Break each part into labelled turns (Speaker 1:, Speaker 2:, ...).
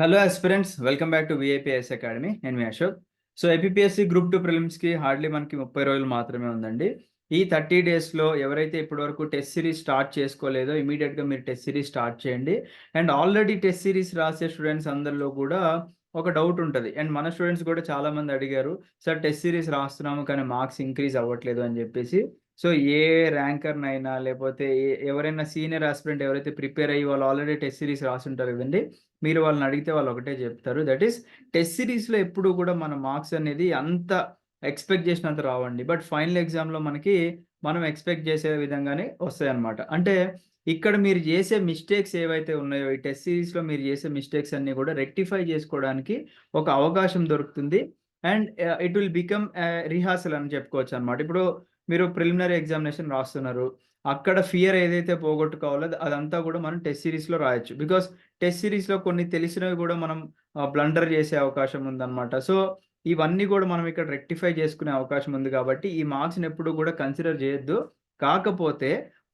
Speaker 1: Hello aspirants welcome back to VIPS academy నేను మీ Ashok. So APSC group two ప్రిలిమ్స్కి hardly మనకి ముప్పై రోజులు మాత్రమే ఉందండి. ఈ థర్టీ డేస్లో ఎవరైతే ఇప్పటి వరకు టెస్ట్ సిరీస్ స్టార్ట్ చేసుకోలేదో ఇమీడియట్గా మీరు టెస్ట్ సిరీస్ స్టార్ట్ చేయండి. అండ్ ఆల్రెడీ టెస్ట్ సిరీస్ రాసే స్టూడెంట్స్ అందరిలో కూడా ఒక డౌట్ ఉంటుంది. అండ్ మన స్టూడెంట్స్ కూడా చాలామంది అడిగారు సార్ టెస్ట్ సిరీస్ రాస్తున్నాము కానీ మార్క్స్ ఇంక్రీజ్ అవ్వట్లేదు అని చెప్పేసి. సో ఏ ర్యాంకర్నైనా లేకపోతే ఎవరైనా సీనియర్ ఆస్పిరెంట్ ఎవరైతే ప్రిపేర్ అయ్యి వాళ్ళు ఆల్రెడీ టెస్ట్ సిరీస్ రాస్తుంటారు కదండి మీరు వాళ్ళని అడిగితే వాళ్ళు ఒకటే చెప్తారు. దట్ ఈస్ టెస్ట్ సిరీస్లో ఎప్పుడు కూడా మన మార్క్స్ అనేది అంత ఎక్స్పెక్ట్ చేసినంత రావండి. బట్ ఫైనల్ ఎగ్జామ్లో మనకి మనం ఎక్స్పెక్ట్ చేసే విధంగానే వస్తాయన్నమాట. అంటే ఇక్కడ మీరు చేసే మిస్టేక్స్ ఏవైతే ఉన్నాయో ఈ టెస్ట్ సిరీస్లో మీరు చేసే మిస్టేక్స్ అన్ని కూడా రెక్టిఫై చేసుకోవడానికి ఒక అవకాశం దొరుకుతుంది. And it will become rehearsal అని చెప్పుకోవచ్చు అనమాట ఇప్పుడు మీరు ప్రిలిమినరీ ఎగ్జామినేషన్ రాస్తున్నారు. అక్కడ ఫియర్ ఏదైతే పోగొట్టుకోవాలో అదంతా కూడా మనం టెస్ట్ సిరీస్లో రాయొచ్చు. బికాస్ టెస్ట్ సిరీస్లో కొన్ని తెలిసినవి కూడా మనం బ్లండర్ చేసే అవకాశం ఉందన్నమాట. సో ఇవన్నీ కూడా మనం ఇక్కడ రెక్టిఫై చేసుకునే అవకాశం ఉంది కాబట్టి ఈ మార్క్స్ని ఎప్పుడు కూడా కన్సిడర్ చేయొద్దు. కాకపోతే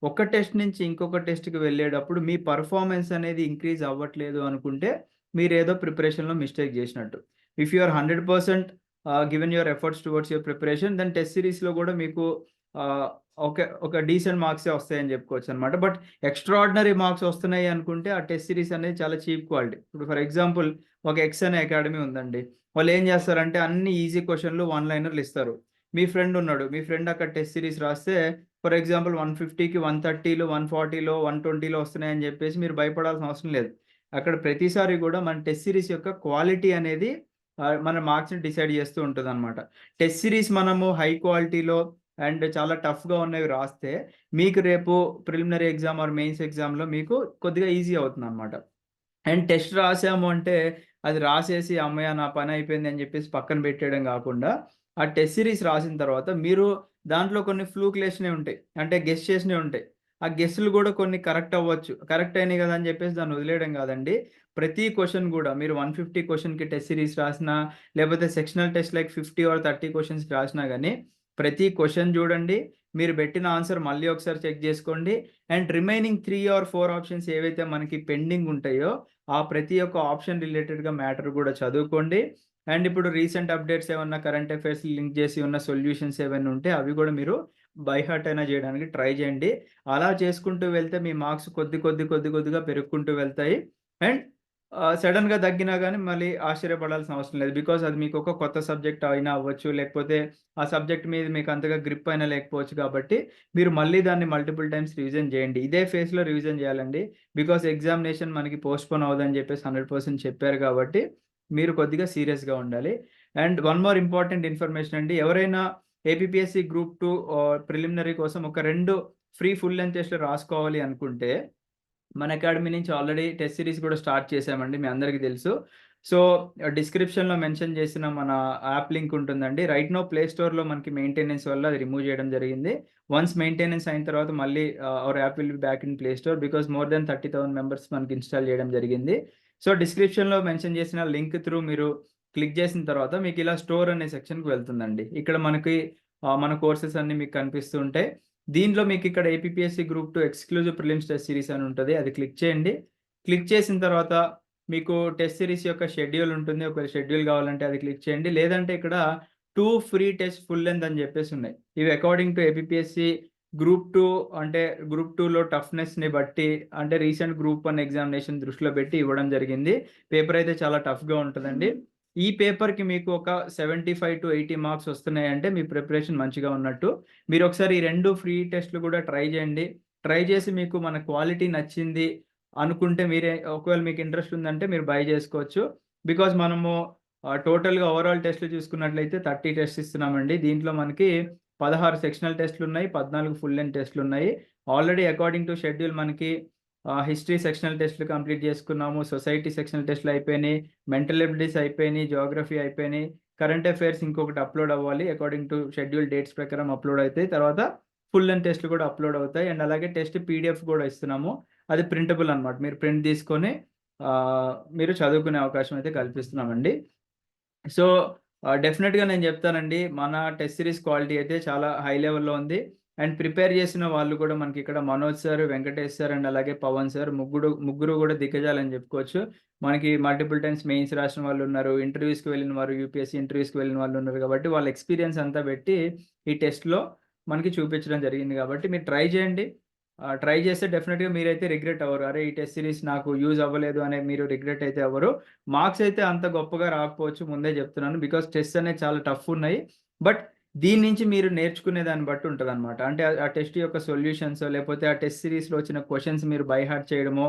Speaker 1: ఒక టెస్ట్ నుంచి ఇంకొక టెస్ట్కి వెళ్ళేటప్పుడు మీ పర్ఫార్మెన్స్ అనేది ఇంక్రీజ్ అవ్వట్లేదు అనుకుంటే మీరు ఏదో ప్రిపరేషన్లో మిస్టేక్ చేసినట్టు. If you are hundred percent given your efforts towards your preparation then test సిరీస్లో కూడా మీకు ఒక ఒక డీసెంట్ మార్క్సే వస్తాయని చెప్పుకోవచ్చు అనమాట బట్ ఎక్స్ట్రాడినరీ మార్క్స్ వస్తున్నాయి అనుకుంటే ఆ టెస్ట్ సిరీస్ అనేది చాలా చీప్ క్వాలిటీ ఇప్పుడు ఫర్ ఎగ్జాంపుల్ ఒక ఎక్స్ అనే అకాడమీ ఉందండి. వాళ్ళు ఏం చేస్తారంటే అన్ని ఈజీ క్వశ్చన్లు వన్ లైనర్లు ఇస్తారు. మీ ఫ్రెండ్ ఉన్నాడు మీ ఫ్రెండ్ అక్కడ టెస్ట్ సిరీస్ రాస్తే ఫర్ ఎగ్జాంపుల్ వన్ ఫిఫ్టీకి వన్ థర్టీలో వన్ ఫార్టీలో వన్ ట్వంటీలో వస్తున్నాయని చెప్పేసి మీరు భయపడాల్సిన అవసరం లేదు. అక్కడ ప్రతిసారి కూడా మన టెస్ట్ సిరీస్ యొక్క క్వాలిటీ అనేది మన మార్క్స్ని డిసైడ్ చేస్తూ ఉంటుంది అనమాట టెస్ట్ సిరీస్ మనము హై క్వాలిటీలో అండ్ చాలా టఫ్గా ఉన్నవి రాస్తే మీకు రేపు ప్రిలిమినరీ ఎగ్జామ్ ఆర్ మెయిన్స్ ఎగ్జామ్లో మీకు కొద్దిగా ఈజీ అవుతుంది అనమాట అండ్ టెస్ట్ రాసాము అంటే అది రాసేసి అమ్మయ్య నా పని అయిపోయింది అని చెప్పేసి పక్కన పెట్టేయడం కాకుండా ఆ టెస్ట్ సిరీస్ రాసిన తర్వాత మీరు దాంట్లో కొన్ని ఫ్లూక్లేషనే ఉంటాయి. అంటే గెస్ట్ చేసినవి ఉంటాయి. ఆ గెస్ట్లు కూడా కొన్ని కరెక్ట్ అవ్వచ్చు. కరెక్ట్ అయినాయి కదా అని చెప్పేసి దాన్ని వదిలేయడం కాదండి. ప్రతి క్వశ్చన్ కూడా మీరు వన్ ఫిఫ్టీ క్వశ్చన్కి టెస్ట్ సిరీస్ రాసినా లేకపోతే sectional test like fifty or thirty questions రాసినా కానీ ప్రతి క్వశ్చన్ చూడండి మీరు పెట్టిన ఆన్సర్ మళ్ళీ ఒకసారి చెక్ చేసుకోండి. And remaining three or four options ఏవైతే మనకి పెండింగ్ ఉంటాయో ఆ ప్రతి ఒక్క ఆప్షన్ రిలేటెడ్గా మ్యాటర్ కూడా చదువుకోండి. అండ్ ఇప్పుడు రీసెంట్ అప్డేట్స్ ఏమన్నా కరెంట్ అఫైర్స్ లింక్ చేసి ఉన్న సొల్యూషన్స్ ఏమైనా ఉంటే అవి కూడా మీరు బై హార్ట్ అయినా చేయడానికి ట్రై చేయండి. అలా చేసుకుంటూ వెళ్తే మీ మార్క్స్ కొద్ది కొద్ది కొద్ది కొద్దిగా పెరుగుకుంటూ వెళ్తాయి. అండ్ సడన్గా తగ్గినా కానీ మళ్ళీ ఆశ్చర్యపడాల్సిన అవసరం లేదు. బికాస్ అది మీకు ఒక కొత్త సబ్జెక్ట్ అయినా అవ్వచ్చు లేకపోతే ఆ సబ్జెక్ట్ మీద మీకు అంతగా గ్రిప్ అయినా లేకపోవచ్చు కాబట్టి మీరు మళ్ళీ దాన్ని మల్టిపుల్ టైమ్స్ రివిజన్ చేయండి. ఇదే ఫేస్లో రివిజన్ చేయాలండి. బికాస్ ఎగ్జామినేషన్ మనకి పోస్ట్పోన్ అవ్వదని చెప్పేసి హండ్రెడ్ పర్సెంట్ చెప్పారు కాబట్టి మీరు కొద్దిగా సీరియస్గా ఉండాలి. And one more important information అండి. ఎవరైనా ఏపీఎస్సి గ్రూప్ టూ ప్రిలిమినరీ కోసం ఒక రెండు ఫ్రీ ఫుల్ లెంత్ టెస్ట్లు రాసుకోవాలి అనుకుంటే మన అకాడమీ నుంచి ఆల్రెడీ టెస్ట్ సిరీస్ కూడా స్టార్ట్ చేసామండి మీ అందరికీ తెలుసు. సో డిస్క్రిప్షన్లో మెన్షన్ చేసిన మన యాప్ లింక్ ఉంటుందండి. రైట్ నో ప్లే స్టోర్లో మనకి మెయింటెనెన్స్ వల్ల అది రిమూవ్ చేయడం జరిగింది. వన్స్ మెయింటెనెన్స్ అయిన తర్వాత మళ్ళీ our app will be back in play store because more then thirty thousand members మనకి ఇన్స్టాల్ చేయడం జరిగింది. సో డిస్క్రిప్షన్లో మెన్షన్ చేసిన లింక్ త్రూ మీరు క్లిక్ చేసిన తర్వాత మీకు ఇలా స్టోర్ అనే సెక్షన్కి వెళ్తుందండి. ఇక్కడ మనకి మన కోర్సెస్ అన్ని మీకు కనిపిస్తుంటాయి దీనిలో దీంట్లో మీకు ఇక్కడ APSC group two exclusive prelims test series అని ఉంటుంది. అది క్లిక్ చేయండి. క్లిక్ చేసిన తర్వాత మీకు టెస్ట్ సిరీస్ యొక్క షెడ్యూల్ ఉంటుంది. ఒకవేళ షెడ్యూల్ కావాలంటే అది క్లిక్ చేయండి. లేదంటే ఇక్కడ two free test full length అని చెప్పేసి ఉన్నాయి. ఇవి according to APSC group two అంటే గ్రూప్ టూలో టఫ్నెస్ని బట్టి అంటే రీసెంట్ గ్రూప్ వన్ ఎగ్జామినేషన్ దృష్టిలో పెట్టి ఇవ్వడం జరిగింది. పేపర్ అయితే చాలా టఫ్గా ఉంటుందండి. ఈ పేపర్కి మీకు ఒక seventy five to eighty marks వస్తున్నాయంటే మీ ప్రిపరేషన్ మంచిగా ఉన్నట్టు. మీరు ఒకసారి ఈ రెండు ఫ్రీ టెస్ట్లు కూడా ట్రై చేయండి. ట్రై చేసి మీకు మన క్వాలిటీ నచ్చింది అనుకుంటే మీరే ఒకవేళ మీకు ఇంట్రెస్ట్ ఉందంటే మీరు బై చేసుకోవచ్చు. బికాజ్ మనము టోటల్గా ఓవరాల్ టెస్ట్లు చూసుకున్నట్లయితే థర్టీ టెస్ట్ ఇస్తున్నామండి. దీంట్లో మనకి పదహారు సెక్షనల్ టెస్ట్లు ఉన్నాయి పద్నాలుగు ఫుల్ లెంత్ టెస్ట్లు ఉన్నాయి. ఆల్రెడీ అకార్డింగ్ టు షెడ్యూల్ మనకి హిస్టరీ సెక్షనల్ టెస్ట్లు కంప్లీట్ చేసుకున్నాము. సొసైటీ సెక్షనల్ టెస్ట్లు అయిపోయినాయి. మెంటల్ ఎబిలిటీస్ అయిపోయినాయి. జోగ్రఫీ అయిపోయినాయి. కరెంట్ అఫైర్స్ ఇంకొకటి అప్లోడ్ అవ్వాలి. అకార్డింగ్ టు షెడ్యూల్ డేట్స్ ప్రకారం అప్లోడ్ అవుతాయి. తర్వాత ఫుల్ అండ్ టెస్ట్లు కూడా అప్లోడ్ అవుతాయి. అండ్ అలాగే టెస్ట్ పీడిఎఫ్ కూడా ఇస్తున్నాము. అది ప్రింటబుల్ అన్నమాట. మీరు ప్రింట్ తీసుకొని మీరు చదువుకునే అవకాశం అయితే కల్పిస్తున్నామండి. సో డెఫినెట్గా నేను చెప్తానండి. మన టెస్ట్ సిరీస్ క్వాలిటీ అయితే చాలా హై లెవెల్లో ఉంది. అండ్ ప్రిపేర్ చేసిన వాళ్ళు కూడా మనకి ఇక్కడ Manoj sir Venkatesh sir and అలాగే పవన్ సార్ ముగ్గురు ముగ్గురు కూడా దిగ్గజాలని చెప్పుకోవచ్చు. మనకి మల్టిపుల్ టైమ్స్ మెయిన్స్ రాసిన వాళ్ళు ఉన్నారు ఇంటర్వ్యూస్కి వెళ్ళిన వారు యూపీఎస్సీ ఇంటర్వ్యూస్కి వెళ్ళిన వాళ్ళు ఉన్నారు కాబట్టి వాళ్ళ ఎక్స్పీరియన్స్ అంతా పెట్టి ఈ టెస్ట్లో మనకి చూపించడం జరిగింది కాబట్టి మీరు ట్రై చేయండి. ట్రై చేస్తే డెఫినెట్గా మీరైతే రిగ్రెట్ అవ్వరు. అరే ఈ టెస్ట్ సిరీస్ నాకు యూజ్ అవ్వలేదు అనే మీరు రిగ్రెట్ అయితే అవ్వరు. మార్క్స్ అయితే అంత గొప్పగా రాకపోవచ్చు ముందే చెప్తున్నాను. బికాస్ టెస్ట్ అనేవి చాలా టఫ్ ఉన్నాయి. బట్ దీని నుంచి మీరు నేర్చుకునే దాన్ని బట్టి ఉంటుంది అనమాట అంటే ఆ టెస్ట్ యొక్క సొల్యూషన్స్ లేకపోతే ఆ టెస్ట్ సిరీస్లో వచ్చిన క్వశ్చన్స్ మీరు బై హార్ట్ చేయడమో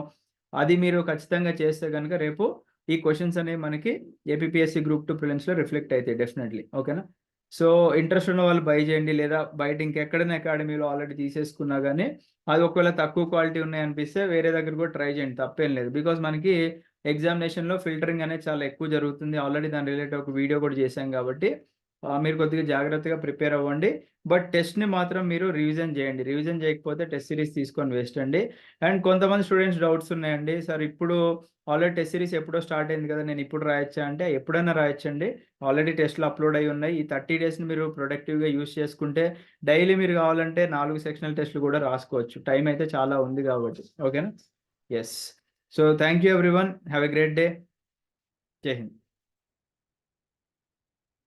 Speaker 1: అది మీరు ఖచ్చితంగా చేస్తే కనుక రేపు ఈ క్వశ్చన్స్ అనేవి మనకి ఏపీఎస్సి గ్రూప్ టూ ప్రిలిమ్స్లో రిఫ్లెక్ట్ అవుతాయి డెఫినెట్లీ ఓకేనా సో ఇంట్రెస్ట్ ఉన్న వాళ్ళు బై చేయండి లేదా బయట ఇంకెక్కడైనా అకాడమీలో ఆల్రెడీ తీసేసుకున్నా కానీ అది ఒకవేళ తక్కువ క్వాలిటీ ఉన్నాయి అనిపిస్తే వేరే దగ్గర కూడా ట్రై చేయండి తప్పేం లేదు. బికాజ్ మనకి ఎగ్జామినేషన్లో ఫిల్టరింగ్ అనేది చాలా ఎక్కువ జరుగుతుంది. ఆల్రెడీ దాని రిలేటెడ్ ఒక వీడియో కూడా చేశాం కాబట్టి మీరు కొద్దిగా జాగ్రత్తగా ప్రిపేర్ అవ్వండి. బట్ టెస్ట్ని మాత్రం మీరు రివిజన్ చేయండి. రివిజన్ చేయకపోతే టెస్ట్ సిరీస్ తీసుకొని వేస్ట్ అండి. అండ్ కొంతమంది స్టూడెంట్స్ డౌట్స్ ఉన్నాయండి. సార్ ఇప్పుడు ఆల్రెడీ టెస్ట్ సిరీస్ ఎప్పుడో స్టార్ట్ అయింది కదా నేను ఇప్పుడు రాయొచ్చా అంటే ఎప్పుడైనా రాయొచ్చండి. ఆల్రెడీ టెస్ట్లు అప్లోడ్ అయి ఉన్నాయి. ఈ థర్టీ డేస్ని మీరు ప్రొడక్టివ్గా యూస్ చేసుకుంటే డైలీ మీరు కావాలంటే నాలుగు సెక్షనల్ టెస్ట్లు కూడా రాసుకోవచ్చు. టైం అయితే చాలా ఉంది కాబట్టి. ఓకేనా? Yes. So thank you everyone have a great day. Jai Hind.